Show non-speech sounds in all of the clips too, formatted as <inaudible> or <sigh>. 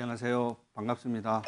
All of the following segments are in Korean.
안녕하세요. 반갑습니다.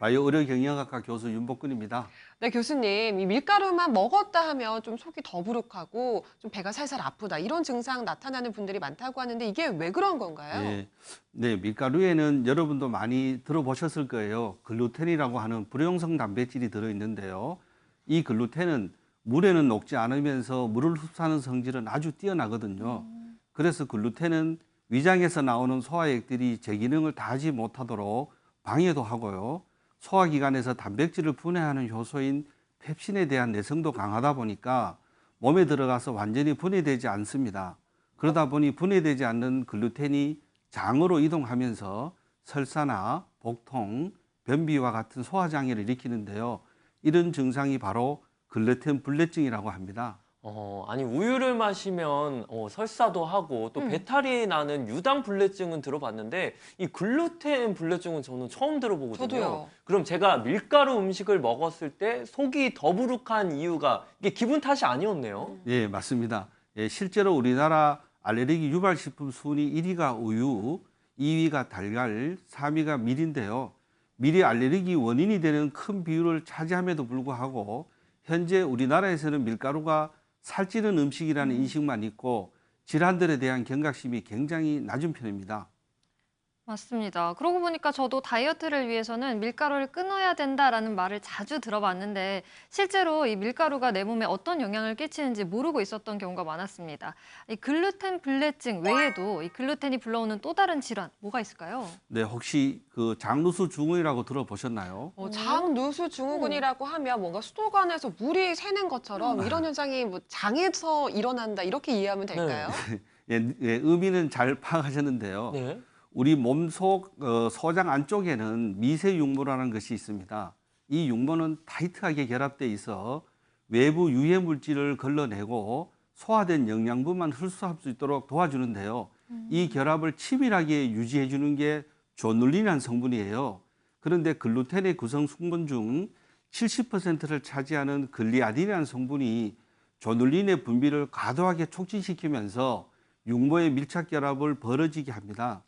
바이오 의료 경영학과 교수 윤복근입니다. 네, 교수님. 이 밀가루만 먹었다 하면 좀 속이 더부룩하고 좀 배가 살살 아프다. 이런 증상 나타나는 분들이 많다고 하는데 이게 왜 그런 건가요? 네, 네, 밀가루에는 여러분도 많이 들어보셨을 거예요. 글루텐이라고 하는 불용성 단백질이 들어있는데요. 이 글루텐은 물에는 녹지 않으면서 물을 흡수하는 성질은 아주 뛰어나거든요. 그래서 글루텐은 위장에서 나오는 소화액들이 제 기능을 다하지 못하도록 방해도 하고요. 소화기관에서 단백질을 분해하는 효소인 펩신에 대한 내성도 강하다 보니까 몸에 들어가서 완전히 분해되지 않습니다. 그러다 보니 분해되지 않는 글루텐이 장으로 이동하면서 설사나 복통, 변비와 같은 소화장애를 일으키는데요. 이런 증상이 바로 글루텐 불내증이라고 합니다. 어, 아니 우유를 마시면 어, 설사도 하고 또 음. 배탈이 나는 유당 불내증은 들어봤는데 이 글루텐 불내증은 저는 처음 들어보거든요. 저도요. 그럼 제가 밀가루 음식을 먹었을 때 속이 더부룩한 이유가 이게 기분 탓이 아니었네요. 예, 맞습니다. 예, 실제로 우리나라 알레르기 유발 식품 순위 1위가 우유, 2위가 달걀, 3위가 밀인데요. 밀이 알레르기 원인이 되는 큰 비율을 차지함에도 불구하고 현재 우리나라에서는 밀가루가 살찌는 음식이라는 인식만 있고 질환들에 대한 경각심이 굉장히 낮은 편입니다. 맞습니다. 그러고 보니까 저도 다이어트를 위해서는 밀가루를 끊어야 된다라는 말을 자주 들어봤는데 실제로 이 밀가루가 내 몸에 어떤 영향을 끼치는지 모르고 있었던 경우가 많았습니다. 이 글루텐 불내증 외에도 이 글루텐이 불러오는 또 다른 질환 뭐가 있을까요? 네, 혹시 그 장루수 증후이라고 들어보셨나요? 어, 장누수 증후군이라고 하면 뭔가 수도관에서 물이 새는 음. 것처럼 이런 현상이 뭐 장에서 일어난다 이렇게 이해하면 될까요? <laughs> 예, 예, 의미는 잘 파악하셨는데요. 네. 우리 몸속 어, 소장 안쪽에는 미세 육모라는 것이 있습니다. 이 육모는 타이트하게 결합돼 있어 외부 유해 물질을 걸러내고 소화된 영양분만 흡수할 수 있도록 도와주는데요. 이 결합을 치밀하게 유지해 주는 게 조눌린이라는 성분이에요. 그런데 글루텐의 구성 성분 중 70%를 차지하는 글리아딘이라는 성분이 조눌린의 분비를 과도하게 촉진시키면서 육모의 밀착 결합을 벌어지게 합니다.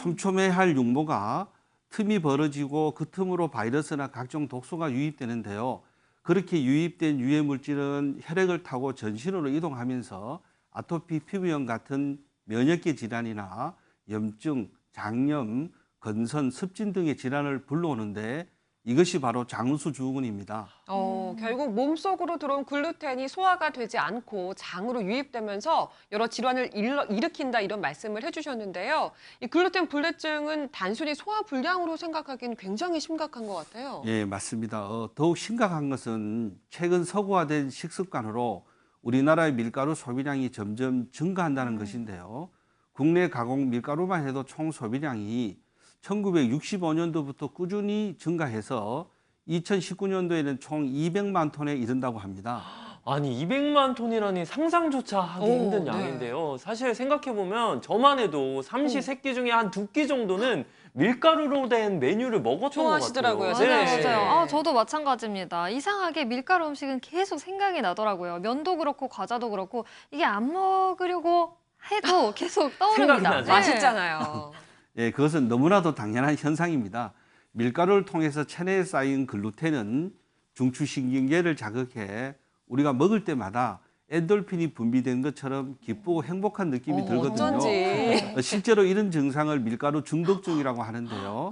촘촘해할 육모가 틈이 벌어지고 그 틈으로 바이러스나 각종 독소가 유입되는데요. 그렇게 유입된 유해 물질은 혈액을 타고 전신으로 이동하면서 아토피 피부염 같은 면역계 질환이나 염증, 장염, 건선, 습진 등의 질환을 불러오는데 이것이 바로 장루수 증후군입니다. 어, 결국 몸속으로 들어온 글루텐이 소화가 되지 않고 장으로 유입되면서 여러 질환을 일러, 일으킨다 이런 말씀을 해주셨는데요. 이 글루텐 불내증은 단순히 소화 불량으로 생각하기엔 굉장히 심각한 것 같아요. 예, 맞습니다. 어, 더욱 심각한 것은 최근 서구화된 식습관으로 우리나라의 밀가루 소비량이 점점 증가한다는 것인데요. 국내 가공 밀가루만 해도 총 소비량이 1965년도부터 꾸준히 증가해서 2019년도에는 총 200만 톤에 이른다고 합니다. 아니 200만 톤이라니 상상조차 하기 오, 힘든 네. 양인데요. 사실 생각해 보면 저만 해도 삼시 오. 세끼 중에 한 두 끼 정도는 밀가루로 된 메뉴를 먹었던 좋아하시더라고요. 것 같아요. 맞아요, 네. 맞아요. 아, 저도 마찬가지입니다. 이상하게 밀가루 음식은 계속 생각이 나더라고요. 면도 그렇고 과자도 그렇고 이게 안 먹으려고 해도 계속 떠오릅니다. 네. 맛있잖아요. 예, 그것은 너무나도 당연한 <laughs> 현상입니다. 밀가루를 통해서 체내에 쌓인 글루텐은 중추신경계를 자극해 우리가 먹을 때마다 엔돌핀이 분비된 것처럼 기쁘고 행복한 느낌이 어, 들거든요. 어쩐지. 어, 실제로 이런 증상을 밀가루 중독증이라고 하는데요.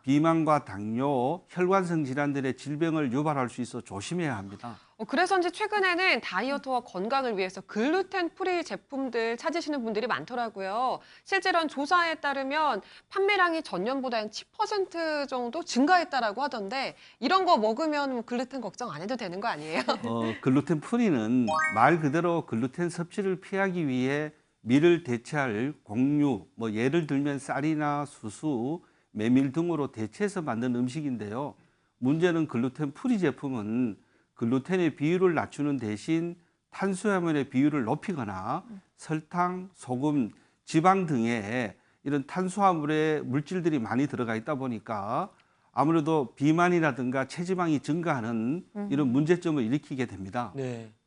아, 비만과 당뇨, 혈관성 질환들의 질병을 유발할 수 있어 조심해야 합니다. 어, 그래서인지 최근에는 다이어트와 건강을 위해서 글루텐 프리 제품들 찾으시는 분들이 많더라고요. 실제로는 조사에 따르면 판매량이 전년보다 한 10% 정도 증가했다라고 하던데 이런 거 먹으면 뭐 글루텐 걱정 안 해도 되는 거 아니에요? <laughs> 어, 글루텐 프리는 말 그대로 글루텐 섭취를 피하기 위해 밀을 대체할 곡류, 뭐 예를 들면 쌀이나 수수, 메밀 등으로 대체해서 만든 음식인데요. 문제는 글루텐 프리 제품은 글루텐의 비율을 낮추는 대신 탄수화물의 비율을 높이거나 설탕, 소금, 지방 등의 이런 탄수화물의 물질들이 많이 들어가 있다 보니까 아무래도 비만이라든가 체지방이 증가하는 이런 문제점을 일으키게 됩니다. 네.